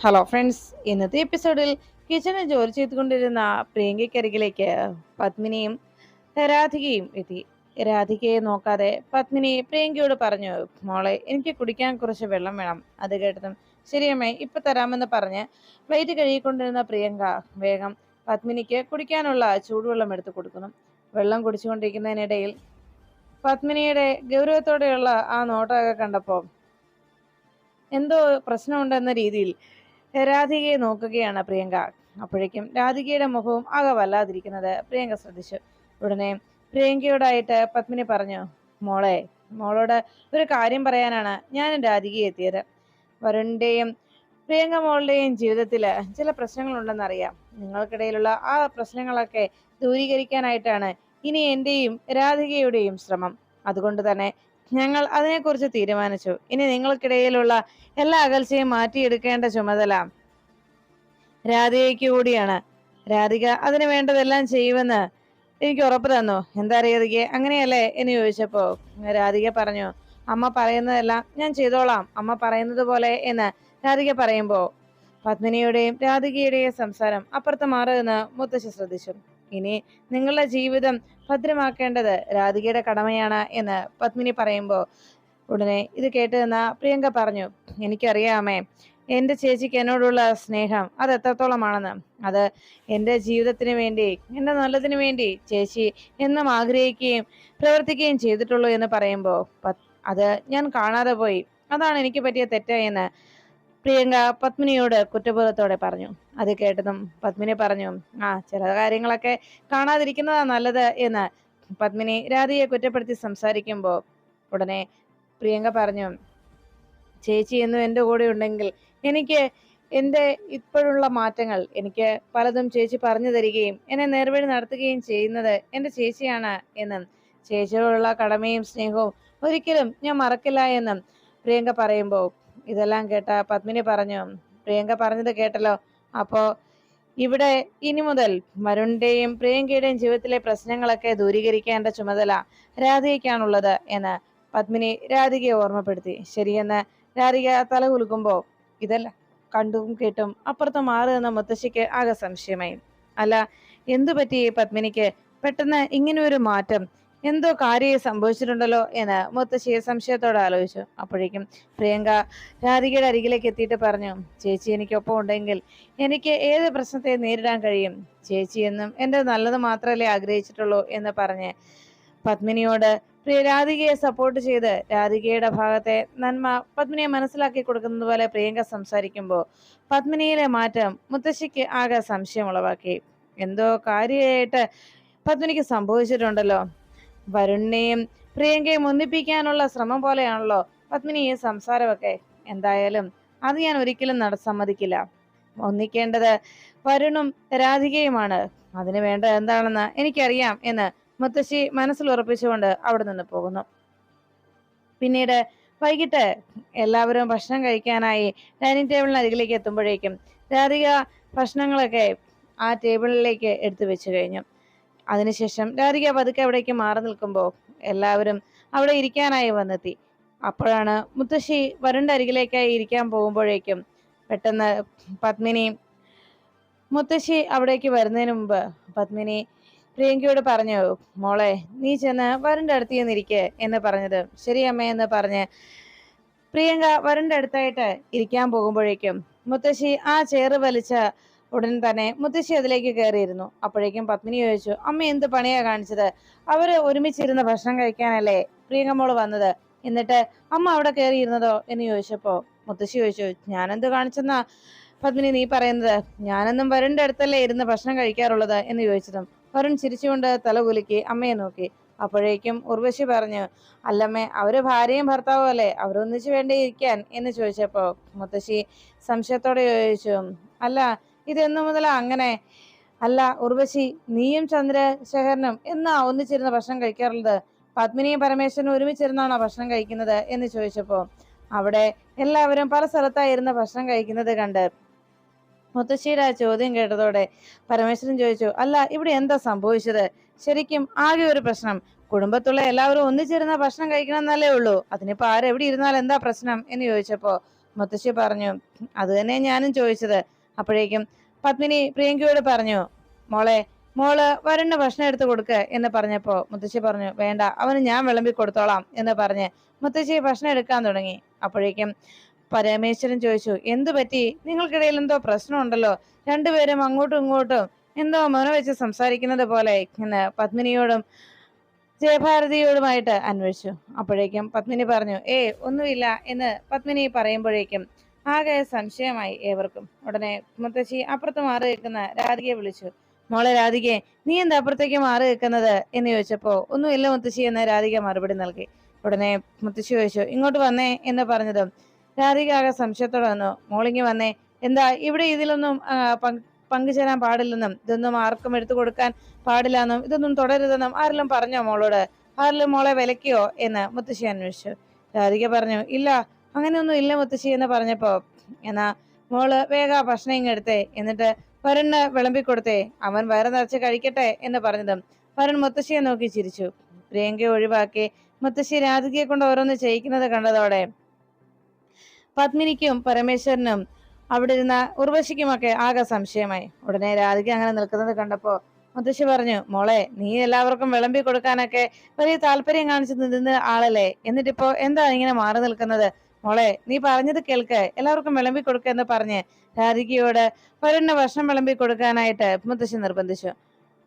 Hello friends ഇന്നത്തെ എപ്പിസോഡിൽ കിച്ചണിൽ ജോലി ചെയ്തുകൊണ്ടിരുന്ന പ്രിയങ്കയ്ക്കരികിലേക്ക് പത്മിനിയും രാധികയും എത്തി. രാധികയെ നോക്കാതെ പത്മിനി പ്രിയങ്കയോട് പറഞ്ഞു മോളെ എനിക്ക് കുടിക്കാൻ കുറച്ച് വെള്ളം വേണം. അത് കേട്ടതും ശരിയമ്മേ ഇപ്പൊ തരാമെന്ന് പറഞ്ഞ് പ്ലേറ്റ് കഴുകിക്കൊണ്ടിരുന്ന പ്രിയങ്ക വേഗം പത്മിനിക്ക് കുടിക്കാനുള്ള ചൂടുവെള്ളം എടുത്തു കൊടുക്കുന്നു. വെള്ളം കുടിച്ചുകൊണ്ടിരിക്കുന്നതിനിടയിൽ പത്മിനിയുടെ ഗൗരവത്തോടെയുള്ള ആ നോട്ടമൊക്കെ കണ്ടപ്പോൾ എന്തോ പ്രശ്നമുണ്ടെന്ന രീതിയിൽ രാധികയെ നോക്കുകയാണ് പ്രിയങ്ക. അപ്പോഴേക്കും രാധികയുടെ മുഖവും ആകെ വല്ലാതിരിക്കുന്നത് പ്രിയങ്ക ശ്രദ്ധിച്ചു. ഉടനെ പ്രിയങ്കയോടായിട്ട് പത്മിനി പറഞ്ഞു മോളെ മോളോട് ഒരു കാര്യം പറയാനാണ് ഞാൻ രാധികയെ എത്തിയത്. വരുണിന്റെയും പ്രിയങ്ക മോളുടെയും ജീവിതത്തിൽ ചില പ്രശ്നങ്ങളുണ്ടെന്നറിയാം. നിങ്ങൾക്കിടയിലുള്ള ആ പ്രശ്നങ്ങളൊക്കെ ദൂരീകരിക്കാനായിട്ടാണ് ഇനി എന്റെയും രാധികയുടെയും ശ്രമം. അതുകൊണ്ട് തന്നെ ഞങ്ങൾ അതിനെക്കുറിച്ച് തീരുമാനിച്ചു. ഇനി നിങ്ങൾക്കിടയിലുള്ള എല്ലാ അകൽച്ചയും മാറ്റിയെടുക്കേണ്ട ചുമതല രാധികയ്ക്ക് കൂടിയാണ്. രാധിക അതിന് വേണ്ടതെല്ലാം ചെയ്യുമെന്ന് എനിക്ക് ഉറപ്പ് തന്നു. എന്താ അറിയാതിക്ക് അങ്ങനെയല്ലേ? എന്ന് ചോദിച്ചപ്പോ രാധിക പറഞ്ഞു അമ്മ പറയുന്നതെല്ലാം ഞാൻ ചെയ്തോളാം. അമ്മ പറയുന്നത് പോലെ എന്ന് രാധിക പറയുമ്പോ പത്മിനിയുടെയും രാധികയുടെയും സംസാരം അപ്പുറത്ത് മാറുമെന്ന് മുത്തശ്ശി ശ്രദ്ധിച്ചു. ഇനി നിങ്ങളുടെ ജീവിതം ഭദ്രമാക്കേണ്ടത് രാധികയുടെ കടമയാണ് എന്ന് പത്മിനി പറയുമ്പോൾ ഉടനെ ഇത് കേട്ട് പ്രിയങ്ക പറഞ്ഞു എനിക്കറിയാമേ എന്റെ ചേച്ചിക്ക് എന്നോടുള്ള സ്നേഹം അത് എത്രത്തോളമാണെന്ന്. അത് എന്റെ ജീവിതത്തിന് വേണ്ടി എന്റെ നല്ലതിന് വേണ്ടി ചേച്ചി എന്നും ആഗ്രഹിക്കുകയും പ്രവർത്തിക്കുകയും ചെയ്തിട്ടുള്ളൂ എന്ന് പറയുമ്പോൾ അത് ഞാൻ കാണാതെ പോയി. അതാണ് എനിക്ക് പറ്റിയ തെറ്റ് എന്ന് പ്രിയങ്ക പത്മിനിയോട് കുറ്റബോധത്തോടെ പറഞ്ഞു. അത് കേട്ടതും പത്മിനി പറഞ്ഞു ആ ചില കാര്യങ്ങളൊക്കെ കാണാതിരിക്കുന്നതാ നല്ലത് എന്ന്. പത്മിനി രാധിയെ കുറ്റപ്പെടുത്തി സംസാരിക്കുമ്പോൾ ഉടനെ പ്രിയങ്ക പറഞ്ഞു ചേച്ചി എന്നും എന്റെ കൂടെ ഉണ്ടെങ്കിൽ എനിക്ക് എന്റെ ഇപ്പോഴുള്ള മാറ്റങ്ങൾ എനിക്ക് പലതും ചേച്ചി പറഞ്ഞു തരികയും എന്നെ നേർവഴി നടത്തുകയും ചെയ്യുന്നത് എന്റെ ചേച്ചിയാണ് എന്നും. ചേച്ചിയോടുള്ള കടമയും സ്നേഹവും ഒരിക്കലും ഞാൻ മറക്കില്ല എന്നും പ്രിയങ്ക പറയുമ്പോൾ ഇതെല്ലാം കേട്ട പത്മിനി പറഞ്ഞു പ്രിയങ്ക പറഞ്ഞത് കേട്ടല്ലോ. അപ്പോ ഇവിടെ ഇനി മുതൽ വരുണിന്റെയും പ്രിയങ്കയുടെയും ജീവിതത്തിലെ പ്രശ്നങ്ങളൊക്കെ ദൂരീകരിക്കേണ്ട ചുമതല രാധികയ്ക്കാണുള്ളത് എന്ന് പത്മിനി രാധികയെ ഓർമ്മപ്പെടുത്തി. ശരിയെന്ന് രാധിക തല കുലുക്കുമ്പോ ഇതല്ല കണ്ടും കേട്ടും അപ്പുറത്ത് മാറു എന്ന മുത്തശ്ശിക്ക് ആകെ സംശയമായി. അല്ല എന്തു പറ്റി പത്മിനിക്ക് പെട്ടെന്ന് ഇങ്ങനെ ഒരു മാറ്റം എന്തോ കാര്യം സംഭവിച്ചിട്ടുണ്ടല്ലോ എന്ന് മുത്തശ്ശിയെ സംശയത്തോടെ ആലോചിച്ചു. അപ്പോഴേക്കും പ്രിയങ്ക രാധികയുടെ അരികിലേക്ക് എത്തിയിട്ട് പറഞ്ഞു ചേച്ചി എനിക്കൊപ്പം ഉണ്ടെങ്കിൽ എനിക്ക് ഏത് പ്രശ്നത്തെ നേരിടാൻ കഴിയും? ചേച്ചി എന്നും എന്റെ നല്ലത് മാത്രമല്ലേ ആഗ്രഹിച്ചിട്ടുള്ളൂ എന്ന് പറഞ്ഞ് പത്മിനിയോട് പ്രിയ രാധികയെ സപ്പോർട്ട് ചെയ്ത് രാധികയുടെ ഭാഗത്തെ നന്മ പത്മിനിയെ മനസ്സിലാക്കി കൊടുക്കുന്നത് പോലെ പ്രിയങ്ക സംസാരിക്കുമ്പോൾ പത്മിനിയിലെ മാറ്റം മുത്തശ്ശിക്ക് ആകെ സംശയം ഉളവാക്കി. എന്തോ കാര്യമായിട്ട് പത്മിനിക്ക് സംഭവിച്ചിട്ടുണ്ടല്ലോ? വരുണിനെയും പ്രിയങ്കയും ഒന്നിപ്പിക്കാനുള്ള ശ്രമം പോലെയാണല്ലോ പത്മിനി ഈ സംസാരമൊക്കെ. എന്തായാലും അത് ഞാൻ ഒരിക്കലും നട സമ്മതിക്കില്ല. ഒന്നിക്കേണ്ടത് വരുണും രാധികയുമാണ്. അതിന് വേണ്ടത് എന്താണെന്ന് എനിക്കറിയാം എന്ന് മുത്തശ്ശി മനസ്സിൽ ഉറപ്പിച്ചുകൊണ്ട് അവിടെ നിന്ന് പോകുന്നു. പിന്നീട് വൈകിട്ട് എല്ലാവരും ഭക്ഷണം കഴിക്കാനായി ഡൈനിങ് ടേബിളിന് അരികിലേക്ക് എത്തുമ്പോഴേക്കും രാധിക ഭക്ഷണങ്ങളൊക്കെ ആ ടേബിളിലേക്ക് എടുത്തു വെച്ചു കഴിഞ്ഞു. അതിനുശേഷം രാധിക പതുക്കെ അവിടേക്ക് മാറി നിൽക്കുമ്പോൾ എല്ലാവരും അവിടെ ഇരിക്കാനായി വന്നെത്തി. അപ്പോഴാണ് മുത്തശ്ശി വരുണ്ട അരികിലേക്കായി ഇരിക്കാൻ പോകുമ്പോഴേക്കും പെട്ടെന്ന് പത്മിനി മുത്തശ്ശി അവിടേക്ക് വരുന്നതിന് മുമ്പ് പത്മിനി പ്രിയങ്കയോട് പറഞ്ഞു മോളെ നീ ചെന്ന് വരുണ്ട അടുത്ത് ചെന്നിരിക്കെ എന്ന് പറഞ്ഞത്. ശരി അമ്മ എന്ന് പറഞ്ഞ് പ്രിയങ്ക വരുണ്ട അടുത്തായിട്ട് ഇരിക്കാൻ പോകുമ്പോഴേക്കും മുത്തശ്ശി ആ ചേറ് വലിച്ച ഉടൻ തന്നെ മുത്തശ്ശി അതിലേക്ക് കയറിയിരുന്നു. അപ്പോഴേക്കും പത്മിനി ചോദിച്ചു അമ്മ എന്ത് പണിയാ കാണിച്ചത്? അവർ ഒരുമിച്ചിരുന്ന് ഭക്ഷണം കഴിക്കാനല്ലേ പ്രിയങ്കമോൾ വന്നത്? എന്നിട്ട് അമ്മ അവിടെ കയറിയിരുന്നതോ? എന്ന് ചോദിച്ചപ്പോ മുത്തശ്ശി ചോദിച്ചു ഞാനെന്ത് കാണിച്ചെന്നാ? പത്മിനി നീ പറയുന്നത് ഞാനെന്നും വരുണിന്റെ അടുത്തല്ലേ ഇരുന്ന് ഭക്ഷണം കഴിക്കാറുള്ളത്? എന്ന് ചോദിച്ചതും വരുൺ ചിരിച്ചുകൊണ്ട് തലകുലുക്കി അമ്മയെ നോക്കി. അപ്പോഴേക്കും ഉർവശി പറഞ്ഞു അല്ലമ്മേ അവർ ഭാര്യയും ഭർത്താവും അല്ലേ? അവരൊന്നിച്ചു വേണ്ടിയിരിക്കാൻ? ഇരിക്കാൻ എന്ന് ചോദിച്ചപ്പോ മുത്തശ്ശി സംശയത്തോടെ ചോദിച്ചു അല്ല ഇതെന്നു മുതലാ അങ്ങനെ. അല്ല ഉർവശി നീയും ചന്ദ്രശേഖരനും എന്നാ ഒന്നിച്ചിരുന്ന് ഭക്ഷണം കഴിക്കാറുള്ളത്? പത്മിനിയും പരമേശ്വരനും ഒരുമിച്ചിരുന്നാണോ ഭക്ഷണം കഴിക്കുന്നത്? എന്ന് ചോദിച്ചപ്പോ അവിടെ എല്ലാവരും പല സ്ഥലത്തായിരുന്ന ഭക്ഷണം കഴിക്കുന്നത് കണ്ട്. മുത്തശ്ശിയുടെ ആ ചോദ്യം കേട്ടതോടെ പരമേശ്വരൻ ചോദിച്ചു അല്ല ഇവിടെ എന്താ സംഭവിച്ചത്? ശരിക്കും ആകെ ഒരു പ്രശ്നം. കുടുംബത്തുള്ള എല്ലാവരും ഒന്നിച്ചിരുന്ന ഭക്ഷണം കഴിക്കണം എന്നല്ലേ ഉള്ളൂ. അതിനിപ്പോ ആരെവിടെ ഇരുന്നാൽ എന്താ പ്രശ്നം? എന്ന് ചോദിച്ചപ്പോ മുത്തശ്ശി പറഞ്ഞു അത് തന്നെ ഞാനും ചോദിച്ചത്. അപ്പോഴേക്കും പത്മിനി പ്രിയങ്കയോട് പറഞ്ഞു മോളെ മോൾ വരണ്ട ഭക്ഷണം എടുത്തു കൊടുക്ക എന്ന് പറഞ്ഞപ്പോ മുത്തശ്ശി പറഞ്ഞു വേണ്ട അവന് ഞാൻ വിളമ്പി കൊടുത്തോളാം എന്ന് പറഞ്ഞ് മുത്തശ്ശി ഭക്ഷണം എടുക്കാൻ തുടങ്ങി. അപ്പോഴേക്കും പരമേശ്വരൻ ചോദിച്ചു എന്തു പറ്റി? നിങ്ങൾക്കിടയിൽ എന്തോ പ്രശ്നമുണ്ടല്ലോ? രണ്ടുപേരും അങ്ങോട്ടും ഇങ്ങോട്ടും എന്തോ വെച്ച് സംസാരിക്കുന്നത് പോലെ എന്ന് പത്മിനിയോടും ജയഭാരതിയോടുമായിട്ട് അന്വേഷിച്ചു. അപ്പോഴേക്കും പത്മിനി പറഞ്ഞു ഏ ഒന്നുമില്ല എന്ന് പത്മിനി പറയുമ്പോഴേക്കും ആകെ സംശയമായി ഏവർക്കും. ഉടനെ മുത്തശ്ശി അപ്പുറത്ത് മാറി നിൽക്കുന്ന രാധികയെ വിളിച്ചു. മോളെ രാധികെ നീ എന്താ അപ്പുറത്തേക്ക് മാറി നിൽക്കുന്നത്? എന്ന് ചോദിച്ചപ്പോ ഒന്നുമില്ല മുത്തശ്ശി എന്ന രാധിക മറുപടി നൽകി. ഉടനെ മുത്തശ്ശി ചോദിച്ചു ഇങ്ങോട്ട് വന്നേ എന്ന് പറഞ്ഞതും രാധിക ആകെ സംശയത്തോടെ വന്നു. മോളിങ്ങി വന്നേ എന്താ ഇവിടെ ഇതിലൊന്നും പങ്കുചേരാൻ പാടില്ലെന്നും ഇതൊന്നും ആർക്കും എടുത്തു കൊടുക്കാൻ പാടില്ലെന്നും ഇതൊന്നും തുടരുതെന്നും ആരെല്ലാം പറഞ്ഞോ മോളോട്? ആരെല്ലാം മോളെ വിലക്കിയോ? എന്ന് മുത്തശ്ശി അന്വേഷിച്ചു. രാധിക പറഞ്ഞു ഇല്ല അങ്ങനെയൊന്നും ഇല്ല മുത്തശ്ശി എന്ന് പറഞ്ഞപ്പോ എന്നാ മോൾ വേഗ ഭക്ഷണം ഇങ്ങെടുത്തേ എന്നിട്ട് വരുണ് വിളമ്പി അവൻ വയറ് നിറച്ച് കഴിക്കട്ടെ എന്ന് പറഞ്ഞതും വരുൺ മുത്തശ്ശിയെ നോക്കി ചിരിച്ചു. പ്രിയങ്കയെ ഒഴിവാക്കി മുത്തശ്ശി രാധികയെ കൊണ്ട് ഓരോന്ന് ചെയ്യിക്കുന്നത് കണ്ടതോടെ പത്മിനിക്കും പരമേശ്വരനും അവിടെ ഇരുന്ന ഉർവശിക്കുമൊക്കെ ആകെ സംശയമായി. ഉടനെ രാധിക അങ്ങനെ നിൽക്കുന്നത് കണ്ടപ്പോ മുത്തശ്ശി പറഞ്ഞു മോളെ നീ എല്ലാവർക്കും വിളമ്പി കൊടുക്കാനൊക്കെ വലിയ താല്പര്യം കാണിച്ചു നിന്ന ആളല്ലേ? എന്നിട്ടിപ്പോ എന്താ ഇങ്ങനെ മാറി നിൽക്കുന്നത്? മോളെ നീ പറഞ്ഞത് കേൾക്ക്. എല്ലാവർക്കും വിളമ്പി കൊടുക്കുക എന്ന് പറഞ്ഞ് രാധികയോട് പരുന്ന ഭക്ഷണം വിളമ്പി കൊടുക്കാനായിട്ട് മുത്തശ്ശി നിർബന്ധിച്ചു.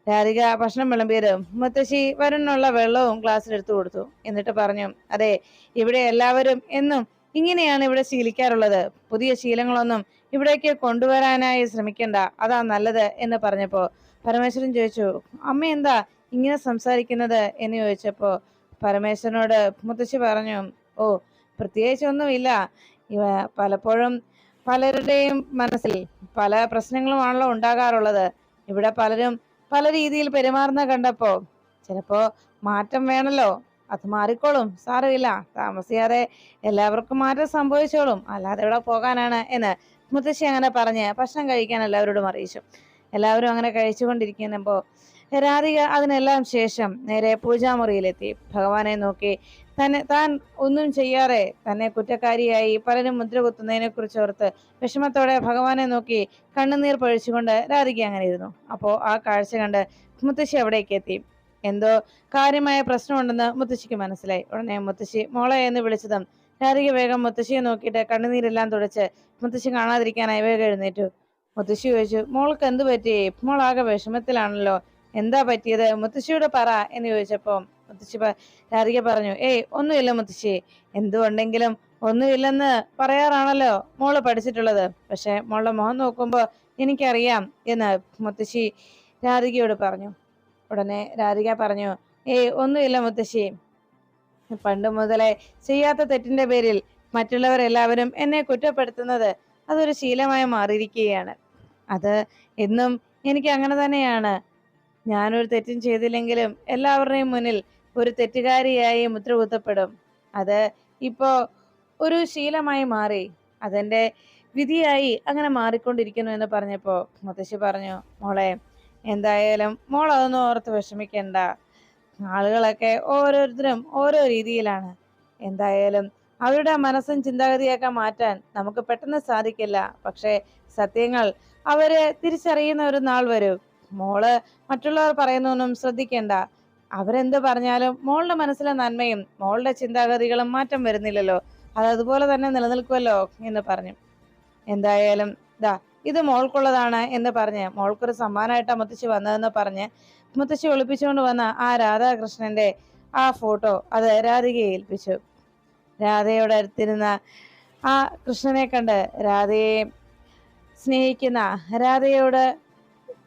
രാധിക ഭക്ഷണം വിളമ്പിയത് മുത്തശ്ശി വരുന്നുള്ള വെള്ളവും ഗ്ലാസ്സിൽ എടുത്തു കൊടുത്തു. എന്നിട്ട് പറഞ്ഞു അതെ ഇവിടെ എല്ലാവരും എന്നും ഇങ്ങനെയാണ് ഇവിടെ ശീലിക്കാറുള്ളത്. പുതിയ ശീലങ്ങളൊന്നും ഇവിടേക്ക് കൊണ്ടുവരാനായി ശ്രമിക്കണ്ട. അതാ നല്ലത് എന്ന് പറഞ്ഞപ്പോ പരമേശ്വരൻ ചോദിച്ചു അമ്മ എന്താ ഇങ്ങനെ സംസാരിക്കുന്നത്? എന്ന് ചോദിച്ചപ്പോ പരമേശ്വരനോട് മുത്തശ്ശി പറഞ്ഞു ഓ പ്രത്യേകിച്ചൊന്നുമില്ല. ഇവ പലപ്പോഴും പലരുടെയും മനസ്സിൽ പല പ്രശ്നങ്ങളുമാണല്ലോ ഉണ്ടാകാറുള്ളത്. ഇവിടെ പലരും പല രീതിയിൽ പെരുമാറുന്ന കണ്ടപ്പോൾ ചിലപ്പോ മാറ്റം വേണല്ലോ അത് മാറിക്കോളും സാരമില്ല താമസിയാതെ എല്ലാവർക്കും മാറ്റം സംഭവിച്ചോളും അല്ലാതെ ഇവിടെ പോകാനാണ് എന്ന് മുത്തശ്ശി അങ്ങനെ പറഞ്ഞ് ഭക്ഷണം കഴിക്കാൻ എല്ലാവരോടും അറിയിച്ചു. എല്ലാവരും അങ്ങനെ കഴിച്ചുകൊണ്ടിരിക്കുന്നപ്പോ രാധിക അതിനെല്ലാം ശേഷം നേരെ പൂജാമുറിയിലെത്തി. ഭഗവാനെ നോക്കി തന്നെ താൻ ഒന്നും ചെയ്യാറെ. തന്നെ കുറ്റക്കാരിയായി പലരും മുദ്ര കുത്തുന്നതിനെ കുറിച്ച് ഓർത്ത് വിഷമത്തോടെ ഭഗവാനെ നോക്കി കണ്ണുനീർ പഴിച്ചുകൊണ്ട് രാധിക അങ്ങനെ ഇരുന്നു. അപ്പോ ആ കാഴ്ച കണ്ട് മുത്തശ്ശി അവിടേക്ക് എത്തി. എന്തോ കാര്യമായ പ്രശ്നമുണ്ടെന്ന് മുത്തശ്ശിക്ക് മനസ്സിലായി. ഉടനെ മുത്തശ്ശി മോളെ എന്ന് വിളിച്ചതും രാധിക വേഗം മുത്തശ്ശിയെ നോക്കിയിട്ട് കണ്ണുനീരെല്ലാം തുടച്ച് മുത്തശ്ശി കാണാതിരിക്കാനായി വേഗം എഴുന്നേറ്റു. മുത്തശ്ശി ചോദിച്ചു മോൾക്ക് എന്ത് പറ്റി? മോൾ ആകെ വിഷമത്തിലാണല്ലോ. എന്താ പറ്റിയത്? മുത്തശ്ശിയോട് പറ എന്ന് ചോദിച്ചപ്പോ മുത്തശ്ശി രാധിക പറഞ്ഞു ഏയ് ഒന്നുമില്ല മുത്തശ്ശി. എന്തുണ്ടെങ്കിലും ഒന്നുമില്ലെന്ന് പറയാറാണല്ലോ മോൾ പഠിച്ചിട്ടുള്ളത്. പക്ഷെ മോളുടെ മുഖം നോക്കുമ്പോ എനിക്കറിയാം എന്ന് മുത്തശ്ശി രാധികയോട് പറഞ്ഞു. ഉടനെ രാധിക പറഞ്ഞു ഏയ് ഒന്നുമില്ല മുത്തശ്ശി. പണ്ട് മുതലേ ചെയ്യാത്ത തെറ്റിന്റെ പേരിൽ മറ്റുള്ളവരെല്ലാവരും എന്നെ കുറ്റപ്പെടുത്തുന്നത് അതൊരു ശീലമായി മാറിയിരിക്കുകയാണ്. അത് എന്നും എനിക്ക് അങ്ങനെ തന്നെയാണ്. ഞാനൊരു തെറ്റും ചെയ്തില്ലെങ്കിലും എല്ലാവരുടെയും മുന്നിൽ ഒരു തെറ്റുകാരിയായി മുദ്രകുത്തപ്പെടും. അത് ഇപ്പോ ഒരു ശീലമായി മാറി അതെന്റെ വിധിയായി അങ്ങനെ മാറിക്കൊണ്ടിരിക്കുന്നു എന്ന് പറഞ്ഞപ്പോ മുത്തശ്ശി പറഞ്ഞു മോളെ എന്തായാലും മോൾ അതൊന്നും ഓർത്ത് വിഷമിക്കണ്ട. ആളുകളൊക്കെ ഓരോരുത്തരും ഓരോ രീതിയിലാണ്. എന്തായാലും അവരുടെ മനസ്സും ചിന്താഗതിയൊക്കെ മാറ്റാൻ നമുക്ക് പെട്ടെന്ന് സാധിക്കില്ല. പക്ഷേ സത്യങ്ങൾ അവർ തിരിച്ചറിയുന്ന ഒരു നാൾ വരും. മോൾ മറ്റുള്ളവർ പറയുന്നൊന്നും ശ്രദ്ധിക്കേണ്ട. അവരെന്ത് പറഞ്ഞാലും മോളുടെ മനസ്സിലെ നന്മയും മോളുടെ ചിന്താഗതികളും മാറ്റം വരുന്നില്ലല്ലോ. അത് അതുപോലെ തന്നെ നിലനിൽക്കുമല്ലോ എന്ന് പറഞ്ഞു. എന്തായാലും ദാ ഇത് മോൾക്കുള്ളതാണ് എന്ന് പറഞ്ഞ് മോൾക്കൊരു സമ്മാനമായിട്ട് മുത്തശ്ശി വന്നതെന്ന് പറഞ്ഞ് മുത്തശ്ശി ഒളിപ്പിച്ചുകൊണ്ട് വന്ന ആ രാധാകൃഷ്ണന്റെ ആ ഫോട്ടോ അത് രാധികയെ ഏൽപ്പിച്ചു. രാധയോട് അടുത്തിരുന്ന ആ കൃഷ്ണനെ കണ്ട് രാധയെ സ്നേഹിക്കുന്ന രാധയോട്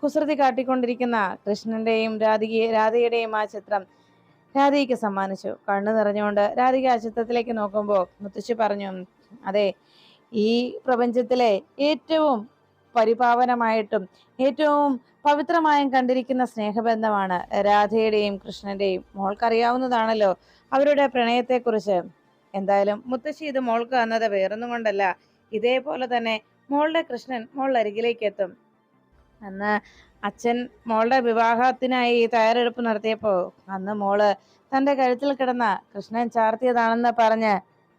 കുസൃതി കാട്ടിക്കൊണ്ടിരിക്കുന്ന കൃഷ്ണന്റെയും രാധികയെ രാധയുടെയും ആ ചിത്രം രാധികയ്ക്ക് സമ്മാനിച്ചു. കണ്ണു നിറഞ്ഞുകൊണ്ട് രാധിക ആ ചിത്രത്തിലേക്ക് നോക്കുമ്പോൾ മുത്തശ്ശി പറഞ്ഞു അതെ ഈ പ്രപഞ്ചത്തിലെ ഏറ്റവും പരിപാവനമായിട്ടും ഏറ്റവും പവിത്രമായും കണ്ടിരിക്കുന്ന സ്നേഹബന്ധമാണ് രാധയുടെയും കൃഷ്ണന്റെയും. മോൾക്കറിയാവുന്നതാണല്ലോ അവരുടെ പ്രണയത്തെക്കുറിച്ച്. എന്തായാലും മുത്തശ്ശി ഇത് മോൾക്ക് തന്നത് വേറൊന്നും കൊണ്ടല്ല. ഇതേപോലെ തന്നെ മോളുടെ കൃഷ്ണൻ മോളുടെ അരികിലേക്ക് എത്തും. അന്ന് അച്ഛൻ മോളുടെ വിവാഹത്തിനായി തയ്യാറെടുപ്പ് നടത്തിയപ്പോ അന്ന് മോൾ തന്റെ കഴുത്തിൽ കിടന്ന കൃഷ്ണൻ ചാർത്തിയതാണെന്ന് പറഞ്ഞ്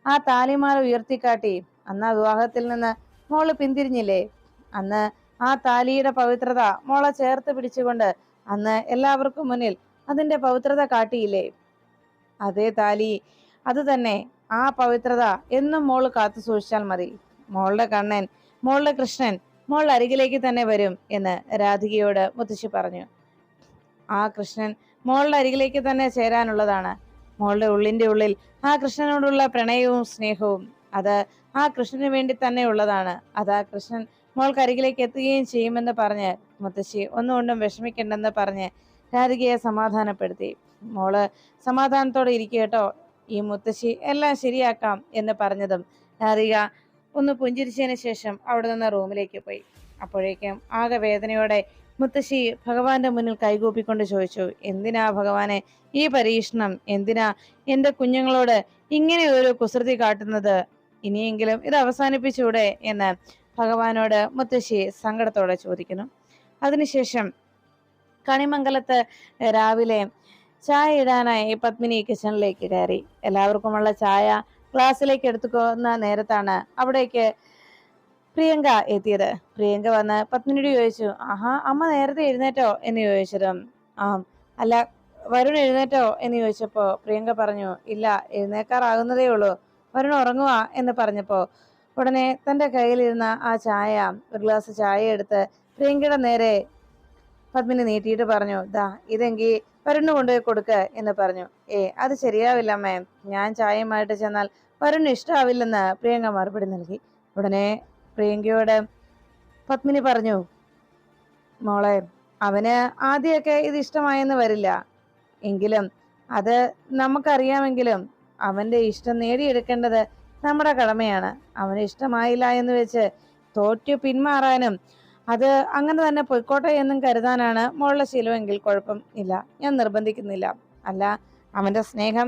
ആ താലിമാല ഉയർത്തിക്കാട്ടി അന്ന് ആ വിവാഹത്തിൽ നിന്ന് മോൾ പിന്തിരിഞ്ഞില്ലേ? അന്ന് ആ താലിയുടെ പവിത്രത മോളെ ചേർത്ത് പിടിച്ചുകൊണ്ട് അന്ന് എല്ലാവർക്കും മുന്നിൽ അതിന്റെ പവിത്രത കാട്ടിയില്ലേ? അതേ താലി അത് തന്നെ ആ പവിത്രത എന്നും മോൾ കാത്തു സൂക്ഷിച്ചാൽ മതി. മോളുടെ കണ്ണൻ മോളുടെ കൃഷ്ണൻ മോൾ അരികിലേക്ക് തന്നെ വരും എന്ന് രാധികയോട് മുത്തശ്ശി പറഞ്ഞു. ആ കൃഷ്ണൻ മോളുടെ അരികിലേക്ക് തന്നെ ചേരാനുള്ളതാണ്. മോളുടെ ഉള്ളിന്റെ ഉള്ളിൽ ആ കൃഷ്ണനോടുള്ള പ്രണയവും സ്നേഹവും അത് ആ കൃഷ്ണന് വേണ്ടി തന്നെ ഉള്ളതാണ്. അത് ആ കൃഷ്ണൻ മോൾക്ക് അരികിലേക്ക് എത്തുകയും ചെയ്യുമെന്ന് പറഞ്ഞ് മുത്തശ്ശി ഒന്നുകൊണ്ടും വിഷമിക്കണ്ടെന്ന് പറഞ്ഞ് രാധികയെ സമാധാനപ്പെടുത്തി. മോൾ സമാധാനത്തോടെ ഇരിക്കേട്ടോ ഈ മുത്തശ്ശി എല്ലാം ശരിയാക്കാം എന്ന് പറഞ്ഞതും രാധിക ഒന്ന് പുഞ്ചിരിച്ചതിന് ശേഷം അവിടെ നിന്ന് റൂമിലേക്ക് പോയി. അപ്പോഴേക്കും ആകെ വേദനയോടെ മുത്തശ്ശി ഭഗവാന്റെ മുന്നിൽ കൈകൂപ്പിക്കൊണ്ട് ചോദിച്ചു എന്തിനാ ഭഗവാനെ ഈ പരീക്ഷണം? എന്തിനാ എന്റെ കുഞ്ഞുങ്ങളോട് ഇങ്ങനെ ഒരു കുസൃതി കാട്ടുന്നത്? ഇനിയെങ്കിലും ഇത് അവസാനിപ്പിച്ചൂടെ? എന്ന് ഭഗവാനോട് മുത്തശ്ശി സങ്കടത്തോടെ ചോദിക്കുന്നു. അതിനുശേഷം കണിമംഗലത്ത് രാവിലെ ചായ ഇടാനായി പത്മിനി കിച്ചണിലേക്ക് കയറി. എല്ലാവർക്കുമുള്ള ചായ ക്ലാസ്സിലേക്ക് എടുത്തുക്കുന്ന നേരത്താണ് അവിടേക്ക് പ്രിയങ്ക എത്തിയത്. പ്രിയങ്ക വന്ന് പത്മിനിയോട് ചോദിച്ചു ആഹാ അമ്മ നേരത്തെ എഴുന്നേറ്റോ? എന്ന് ചോദിച്ചതും ആ അല്ല വരുൺ എഴുന്നേറ്റോ? എന്ന് ചോദിച്ചപ്പോ പ്രിയങ്ക പറഞ്ഞു ഇല്ല എഴുന്നേക്കാറാകുന്നതേ ഉള്ളൂ. വരുൺ ഉറങ്ങുക എന്ന് പറഞ്ഞപ്പോ ഉടനെ തന്റെ കയ്യിലിരുന്ന ആ ചായ ഒരു ഗ്ലാസ് ചായ എടുത്ത് പ്രിയങ്കയുടെ നേരെ പത്മിനി നീട്ടിയിട്ട് പറഞ്ഞു ദാ ഇതെങ്കി വരുണ് കൊണ്ടുപോയി കൊടുക്കുക എന്ന് പറഞ്ഞു. ഏ അത് ശരിയാവില്ല മാം ഞാൻ ചായയുമായിട്ട് ചെന്നാൽ വരുണ് ഇഷ്ടാവില്ലെന്ന് പ്രിയങ്ക മറുപടി നൽകി. ഉടനെ പ്രിയങ്കയോട് പത്മിനി പറഞ്ഞു മോളെ അവന് ആദ്യമൊക്കെ ഇത് ഇഷ്ടമായെന്ന് വരില്ല. എങ്കിലും അത് നമുക്കറിയാമെങ്കിലും അവന്റെ ഇഷ്ടം നേടിയെടുക്കേണ്ടത് നമ്മുടെ കടമയാണ്. അവന് ഇഷ്ടമായില്ല എന്ന് വെച്ച് തോറ്റു പിന്മാറാനും അത് അങ്ങനെ തന്നെ പൊയ്ക്കോട്ടെ എന്നും കരുതാനാണ് മോളുടെ ശീലമെങ്കിൽ കുഴപ്പം ഇല്ല. ഞാൻ നിർബന്ധിക്കുന്നില്ല. അല്ല അവന്റെ സ്നേഹം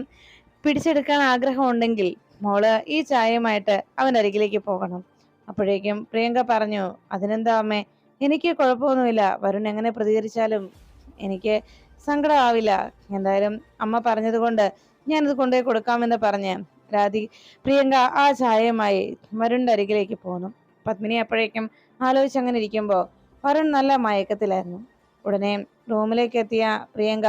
പിടിച്ചെടുക്കാൻ ആഗ്രഹമുണ്ടെങ്കിൽ മോൾ ഈ ചായയുമായിട്ട് അവന്റെ അരികിലേക്ക് പോകണം. അപ്പോഴേക്കും പ്രിയങ്ക പറഞ്ഞു അതിനെന്താ അമ്മേ? എനിക്ക് കുഴപ്പമൊന്നുമില്ല. വരുൺ എങ്ങനെ പ്രതികരിച്ചാലും എനിക്ക് സങ്കടമാവില്ല. എന്തായാലും അമ്മ പറഞ്ഞതുകൊണ്ട് ഞാനിത് കൊണ്ടുപോയി കൊടുക്കാമെന്ന് പറഞ്ഞ് രാധി പ്രിയങ്ക ആ ചായയുമായി വരുണിന്റെ അരികിലേക്ക് പോന്നു. പത്മിനി അപ്പോഴേക്കും ആലോചിച്ച് അങ്ങനെ ഇരിക്കുമ്പോൾ വരുൺ നല്ല മയക്കത്തിലായിരുന്നു. ഉടനെ റൂമിലേക്ക് എത്തിയ പ്രിയങ്ക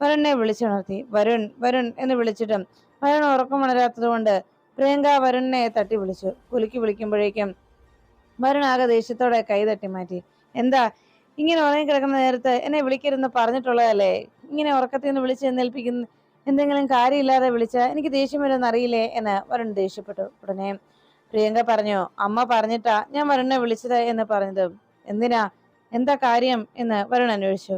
വരുണിനെ വിളിച്ചുണർത്തി വരുൺ വരുൺ എന്ന് വിളിച്ചിട്ടും വരുൺ ഉറക്കമുണരാത്തത് കൊണ്ട് പ്രിയങ്ക വരുണിനെ തട്ടി വിളിച്ചു. കുലുക്കി വിളിക്കുമ്പോഴേക്കും വരുൺ ആകെ ദേഷ്യത്തോടെ കൈ തട്ടി മാറ്റി. എന്താ ഇങ്ങനെ ഉറങ്ങി കിടക്കുന്ന നേരത്ത് എന്നെ വിളിക്കരുതെന്ന് പറഞ്ഞിട്ടുള്ളതല്ലേ? ഇങ്ങനെ ഉറക്കത്തിൽ നിന്ന് വിളിച്ച് എന്നേൽപ്പിക്കുന്ന എന്തെങ്കിലും കാര്യമില്ലാതെ വിളിച്ചാൽ എനിക്ക് ദേഷ്യം വരുമെന്ന് അറിയില്ലേ എന്ന് വരുൺ ദേഷ്യപ്പെട്ടു. ഉടനെ പ്രിയങ്ക പറഞ്ഞു അമ്മ പറഞ്ഞിട്ടാ ഞാൻ വരുണനെ വിളിച്ചത് എന്ന് പറഞ്ഞത്. എന്തിനാ? എന്താ കാര്യം? എന്ന് വരുൺ അന്വേഷിച്ചു.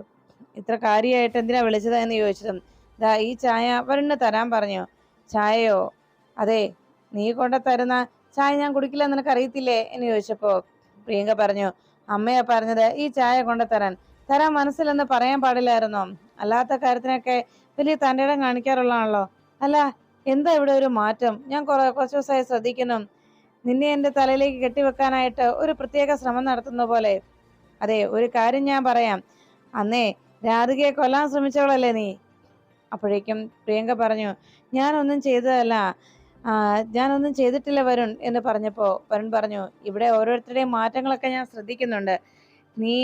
ഇത്ര കാര്യമായിട്ട് എന്തിനാ വിളിച്ചത്? എന്ന് ചോദിച്ചതും ദാ ഈ ചായ വരുണിന് തരാൻ പറഞ്ഞു. ചായയോ? അതെ നീ കൊണ്ട തരുന്ന ചായ ഞാൻ കുടിക്കില്ല നിനക്ക് അറിയത്തില്ലേ എന്ന് ചോദിച്ചപ്പോ പ്രിയങ്ക പറഞ്ഞു അമ്മയാ പറഞ്ഞത് ഈ ചായ കൊണ്ട തരാൻ. തരാൻ മനസ്സിലെന്ന് പറയാൻ പാടില്ലായിരുന്നു? അല്ലാത്ത കാര്യത്തിനൊക്കെ വലിയ തന്റെ ഇടം കാണിക്കാറുള്ളതാണല്ലോ. അല്ല എന്താ ഇവിടെ ഒരു മാറ്റം? ഞാൻ കുറെ കുറച്ച് ദിവസമായി ശ്രദ്ധിക്കുന്നു. നിന്നെ എന്റെ തലയിലേക്ക് കെട്ടിവെക്കാനായിട്ട് ഒരു പ്രത്യേക ശ്രമം നടത്തുന്ന പോലെ. അതെ ഒരു കാര്യം ഞാൻ പറയാം. അന്നേ രാധികയെ കൊല്ലാൻ ശ്രമിച്ചവളല്ലേ നീ? അപ്പോഴേക്കും പ്രിയങ്ക പറഞ്ഞു ഞാനൊന്നും ചെയ്തതല്ല. ഞാനൊന്നും ചെയ്തിട്ടില്ല വരുൺ എന്ന് പറഞ്ഞപ്പോൾ വരുൺ പറഞ്ഞു ഇവിടെ ഓരോരുത്തരുടെയും മാറ്റങ്ങളൊക്കെ ഞാൻ ശ്രദ്ധിക്കുന്നുണ്ട്. നീ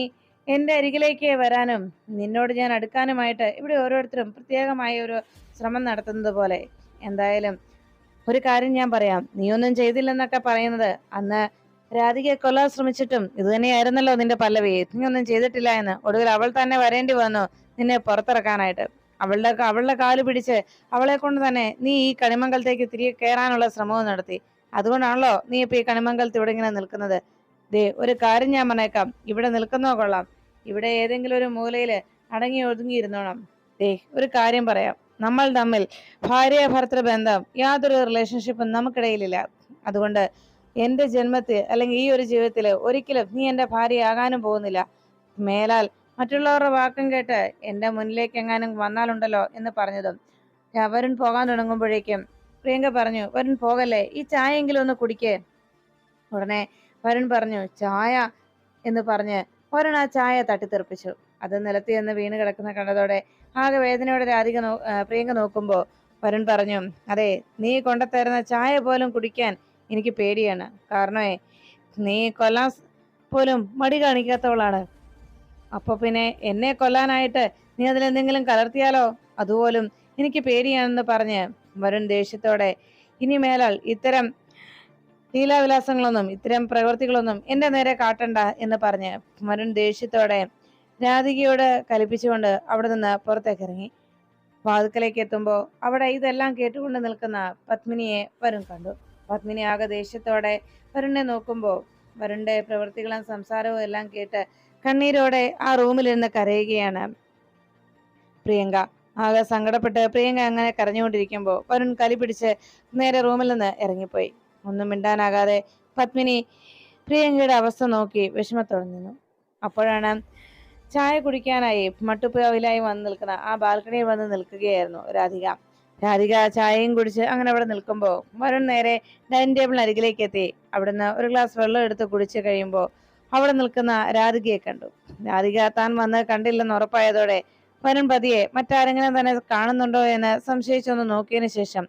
എന്റെ അരികിലേക്ക് വരാനും നിന്നോട് ഞാൻ അടുക്കാനുമായിട്ട് ഇവിടെ ഓരോരുത്തരും പ്രത്യേകമായ ഒരു ശ്രമം നടത്തുന്നത് പോലെ. എന്തായാലും ഒരു കാര്യം ഞാൻ പറയാം. നീയൊന്നും ചെയ്തില്ലെന്നൊക്കെ പറയുന്നത്. അന്ന് രാധികയെ കൊല്ലാൻ ശ്രമിച്ചിട്ടും ഇത് തന്നെയായിരുന്നല്ലോ നിന്റെ പല്ലവി. നീ ഒന്നും ചെയ്തിട്ടില്ല എന്ന്. ഒടുവിൽ അവൾ തന്നെ വരേണ്ടി വന്നു നിന്നെ പുറത്തിറക്കാനായിട്ട്. അവളുടെ അവളുടെ കാൽ പിടിച്ച് അവളെ കൊണ്ട് തന്നെ നീ ഈ കണിമംഗലത്തേക്ക് തിരികെ കയറാനുള്ള ശ്രമവും നടത്തി. അതുകൊണ്ടാണല്ലോ നീ ഇപ്പൊ ഈ കണിമംഗലത്ത് ഇവിടെ ഇങ്ങനെ നിൽക്കുന്നത്. ദേ ഒരു കാര്യം ഞാൻ പറഞ്ഞേക്കാം. ഇവിടെ നിൽക്കുന്നോ കൊള്ളാം. ഇവിടെ ഏതെങ്കിലും ഒരു മൂലയിൽ അടങ്ങി ഒതുങ്ങി ഇരുന്നോണം. ദേ ഒരു കാര്യം പറയാം. നമ്മൾ തമ്മിൽ ഭാര്യ ഭർത്തൃ ബന്ധം യാതൊരു റിലേഷൻഷിപ്പും നമുക്കിടയിലില്ല. അതുകൊണ്ട് എന്റെ ജന്മത്തിൽ അല്ലെങ്കിൽ ഈ ഒരു ജീവിതത്തിൽ ഒരിക്കലും നീ ഭാര്യ ഭാര്യയാകാനും പോകുന്നില്ല. മേലാൽ മറ്റുള്ളവരുടെ വാക്കും കേട്ട് എന്റെ മുന്നിലേക്ക് എങ്ങാനും വന്നാലുണ്ടല്ലോ എന്ന് പറഞ്ഞതും വരുൺ പോകാൻ തുടങ്ങുമ്പോഴേക്കും പ്രിയങ്ക പറഞ്ഞു വരുൺ പോകല്ലേ? ഈ ചായയെങ്കിലും ഒന്ന് കുടിക്കേ. ഉടനെ വരുൺ പറഞ്ഞു ചായ എന്ന് പറഞ്ഞ് വരുൺ ആ ചായ തട്ടിത്തെറിപ്പിച്ചു. അത് നിലത്ത് നിന്ന് വീണ് കിടക്കുന്ന കണ്ടതോടെ ആകെ വേദനയോടെ രാധിക നോ പ്രിയങ്ക നോക്കുമ്പോൾ വരുൺ പറഞ്ഞു അതെ നീ കൊണ്ടുത്തരുന്ന ചായ പോലും കുടിക്കാൻ എനിക്ക് പേടിയാണ്. കാരണമേ നീ കൊല്ലാൻ പോലും മടി കാണിക്കാത്തവളാണ്. അപ്പോൾ പിന്നെ എന്നെ കൊല്ലാനായിട്ട് നീ അതിലെന്തെങ്കിലും കലർത്തിയാലോ? അതുപോലും എനിക്ക് പേടിയാണെന്ന് പറഞ്ഞ് വരുൺ ദേഷ്യത്തോടെ ഇനി മേലാൽ ഇത്തരം ലീലാവിലാസങ്ങളൊന്നും ഇത്തരം പ്രവൃത്തികളൊന്നും എന്റെ നേരെ കാട്ടണ്ട എന്ന് പറഞ്ഞ് വരുൺ ദേഷ്യത്തോടെ രാധികയോട് കൽപ്പിച്ചുകൊണ്ട് അവിടെ നിന്ന് പുറത്തേക്ക് ഇറങ്ങി വാതുക്കലേക്ക് എത്തുമ്പോൾ അവിടെ ഇതെല്ലാം കേട്ടുകൊണ്ട് നിൽക്കുന്ന പത്മിനിയെ വരുൺ കണ്ടു. പത്മിനി ആകെ ദേഷ്യത്തോടെ വരുണിനെ നോക്കുമ്പോൾ വരുണിന്റെ പ്രവൃത്തികളും സംസാരവും എല്ലാം കേട്ട് കണ്ണീരോടെ ആ റൂമിലിരുന്ന് കരയുകയാണ് പ്രിയങ്ക. ആകെ സങ്കടപ്പെട്ട് പ്രിയങ്ക അങ്ങനെ കരഞ്ഞുകൊണ്ടിരിക്കുമ്പോൾ വരുൺ കലി പിടിച്ച് നേരെ റൂമിൽ നിന്ന് ഇറങ്ങിപ്പോയി. ഒന്നും മിണ്ടാനാകാതെ പത്മിനി പ്രിയങ്കയുടെ അവസ്ഥ നോക്കി വിഷമത്തോടെ നിന്നു. അപ്പോഴാണ് ചായ കുടിക്കാനായി മട്ടുപ്പാവിലായി വന്ന് നിൽക്കുന്ന ആ ബാൽക്കണിയിൽ വന്ന് നിൽക്കുകയായിരുന്നു രാധിക. രാധിക ചായയും കുടിച്ച് അങ്ങനെ അവിടെ നിൽക്കുമ്പോൾ വരുൺ നേരെ ഡൈനിങ് ടേബിളിന് അരികിലേക്ക് എത്തി. അവിടുന്ന് ഒരു ഗ്ലാസ് വെള്ളം എടുത്ത് കുടിച്ച് കഴിയുമ്പോൾ അവിടെ നിൽക്കുന്ന രാധികയെ കണ്ടു. രാധിക താൻ വന്ന് കണ്ടില്ലെന്ന് ഉറപ്പായതോടെ വരുൺ പതിയെ മറ്റാരെങ്കിലും തന്നെ കാണുന്നുണ്ടോ എന്ന് സംശയിച്ചൊന്ന് നോക്കിയതിനു ശേഷം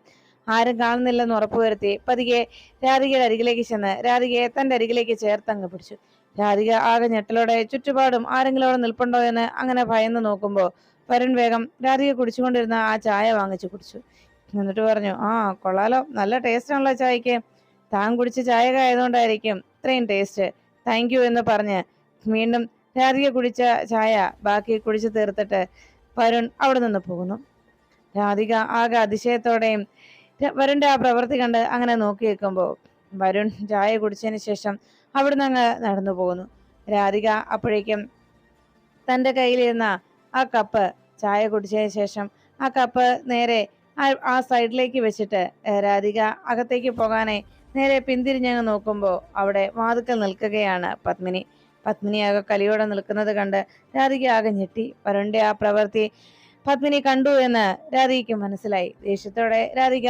ആരും കാണുന്നില്ലെന്ന് ഉറപ്പുവരുത്തി പതിയെ രാധികയുടെ അരികിലേക്ക് ചെന്ന് രാധികയെ തന്റെ അരികിലേക്ക് ചേർത്ത് അങ്ങ് പിടിച്ചു. രാധിക ആകെ ഞെട്ടലോടെ ചുറ്റുപാടും ആരെങ്കിലും അവിടെ നിൽപ്പുണ്ടോ എന്ന് അങ്ങനെ ഭയന്ന് നോക്കുമ്പോൾ വരൻ വേഗം രാധിക കുടിച്ചുകൊണ്ടിരുന്ന ആ ചായ വാങ്ങിച്ചു കുടിച്ചു. എന്നിട്ട് പറഞ്ഞു ആ കൊള്ളാലോ. നല്ല ടേസ്റ്റ് ആണല്ലോ ചായക്ക് താൻ കുടിച്ച ചായ ആയതുകൊണ്ടായിരിക്കും ഇത്രയും ടേസ്റ്റ് താങ്ക് യു എന്ന് പറഞ്ഞ് വീണ്ടും രാധിക കുടിച്ച ചായ ബാക്കി കുടിച്ചു തീർത്തിട്ട് വരുൺ അവിടെ നിന്ന് പോകുന്നു. രാധിക ആകെ അതിശയത്തോടെയും വരുണിന്റെ ആ പ്രവൃത്തി കണ്ട് അങ്ങനെ നോക്കി നിൽക്കുമ്പോൾ വരുൺ ചായ കുടിച്ചതിന് ശേഷം അവിടുന്ന് അങ്ങ് നടന്നു പോകുന്നു. രാധിക അപ്പോഴേക്കും തന്റെ കയ്യിലിരുന്ന ആ കപ്പ് ചായ കുടിച്ചതിന് ശേഷം ആ കപ്പ് നേരെ ആ- സൈഡിലേക്ക് വെച്ചിട്ട് രാധിക അകത്തേക്ക് പോകാനേ നേരെ പിന്തിരിഞ്ഞങ്ങ് നോക്കുമ്പോൾ അവിടെ വാതുക്കൽ നിൽക്കുകയാണ് പത്മിനി. പത്മിനി ആകെ കലിയോടെ നിൽക്കുന്നത് കണ്ട് രാധിക ആകെ ഞെട്ടി. വരണ്ട ആ പ്രവൃത്തി? പത്മിനി കണ്ടു എന്ന് രാധികയ്ക്ക് മനസ്സിലായി. ദേഷ്യത്തോടെ രാധിക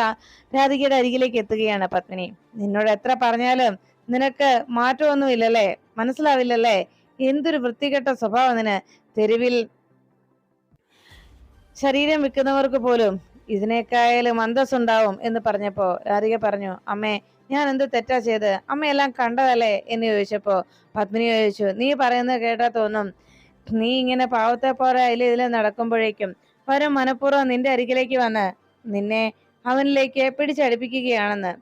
രാധികയുടെ അരികിലേക്ക് എത്തുകയാണ് പത്മിനി. നിന്നോട് എത്ര പറഞ്ഞാലും നിനക്ക് മാറ്റമൊന്നുമില്ലല്ലേ? മനസ്സിലാവില്ലല്ലേ? എന്തൊരു വൃത്തികെട്ട സ്വഭാവം നിന്. തെരുവിൽ ശരീരം വിൽക്കുന്നവർക്ക് പോലും ഇതിനേക്കായാലും അന്തസ്സുണ്ടാവും എന്ന് പറഞ്ഞപ്പോ രാധിക പറഞ്ഞു അമ്മേ ഞാൻ എന്ത് തെറ്റാ ചെയ്ത്? അമ്മയെല്ലാം കണ്ടതല്ലേ? എന്ന് ചോദിച്ചപ്പോ പത്മിനി ചോദിച്ചു നീ പറയുന്നത് കേട്ടാ തോന്നും. നീ ഇങ്ങനെ പാവത്തെ പോലെ അതിൽ ഇതിൽ നടക്കുമ്പോഴേക്കും വരും മനഃപൂർവം നിന്റെ അരികിലേക്ക് വന്ന് നിന്നെ അവനിലേക്ക് പിടിച്ചടിപ്പിക്കുകയാണെന്ന്.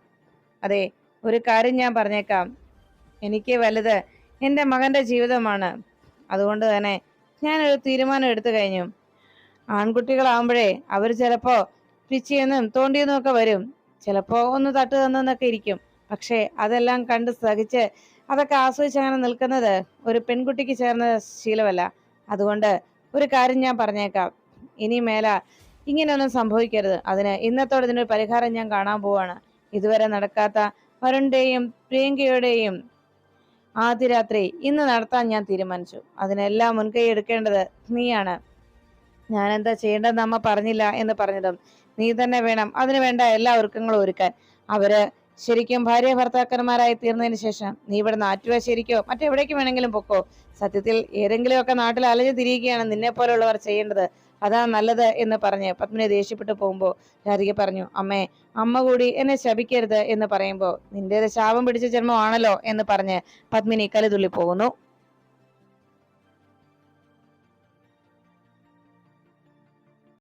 അതെ ഒരു കാര്യം ഞാൻ പറഞ്ഞേക്കാം. എനിക്ക് വലുത് എന്റെ മകന്റെ ജീവിതമാണ്. അതുകൊണ്ട് തന്നെ ഞാനൊരു തീരുമാനം എടുത്തു കഴിഞ്ഞു. ആൺകുട്ടികളാവുമ്പോഴേ അവർ ചിലപ്പോൾ പിച്ചിയെന്നും തോണ്ടിയെന്നും ഒക്കെ വരും. ചിലപ്പോൾ ഒന്ന് തട്ട് തന്നെന്നൊക്കെ ഇരിക്കും. പക്ഷേ അതെല്ലാം കണ്ട് സഹിച്ച് അതൊക്കെ ആസ്വദിച്ച് അങ്ങനെ നിൽക്കുന്നത് ഒരു പെൺകുട്ടിക്ക് ചേർന്ന ശീലമല്ല. അതുകൊണ്ട് ഒരു കാര്യം ഞാൻ പറഞ്ഞേക്കാം. ഇനി മേല ഇങ്ങനെയൊന്നും സംഭവിക്കരുത്. അതിന് ഇന്നത്തോടെ ഇതിനൊരു പരിഹാരം ഞാൻ കാണാൻ പോവാണ്. ഇതുവരെ നടക്കാത്ത വരുണിന്റെയും പ്രിയങ്കയുടെയും ആദ്യ രാത്രി ഇന്ന് നടത്താൻ ഞാൻ തീരുമാനിച്ചു. അതിനെല്ലാം മുൻകൈ എടുക്കേണ്ടത് നീയാണ്. ഞാൻ എന്താ ചെയ്യേണ്ടതെന്ന് അമ്മ പറഞ്ഞില്ല എന്ന് പറഞ്ഞതും നീ തന്നെ വേണം. അതിനു വേണ്ട എല്ലാ ഒരുക്കങ്ങളും ഒരുക്കാൻ. അവർ ശരിക്കും ഭാര്യ ഭർത്താക്കന്മാരായി തീർന്നതിന് ശേഷം നീ ഇവിടെ നാറ്റുവ ശരിക്കോ മറ്റെവിടേക്ക് വേണമെങ്കിലും പൊക്കോ. സത്യത്തിൽ ഏതെങ്കിലുമൊക്കെ നാട്ടിൽ അലഞ്ഞു തിരിയുകയാണ് നിന്നെ പോലെയുള്ളവർ ചെയ്യേണ്ടത്. അതാ നല്ലത് എന്ന് പറഞ്ഞ് പത്മിനി ദേഷ്യപ്പെട്ടു പോകുമ്പോൾ രാധിക പറഞ്ഞു അമ്മേ അമ്മ കൂടി എന്നെ ശപിക്കരുത് എന്ന് പറയുമ്പോൾ നിന്റേത് ശാപം പിടിച്ച ജന്മമാണല്ലോ എന്ന് പറഞ്ഞ് പത്മിനി കലിതുള്ളി പോകുന്നു.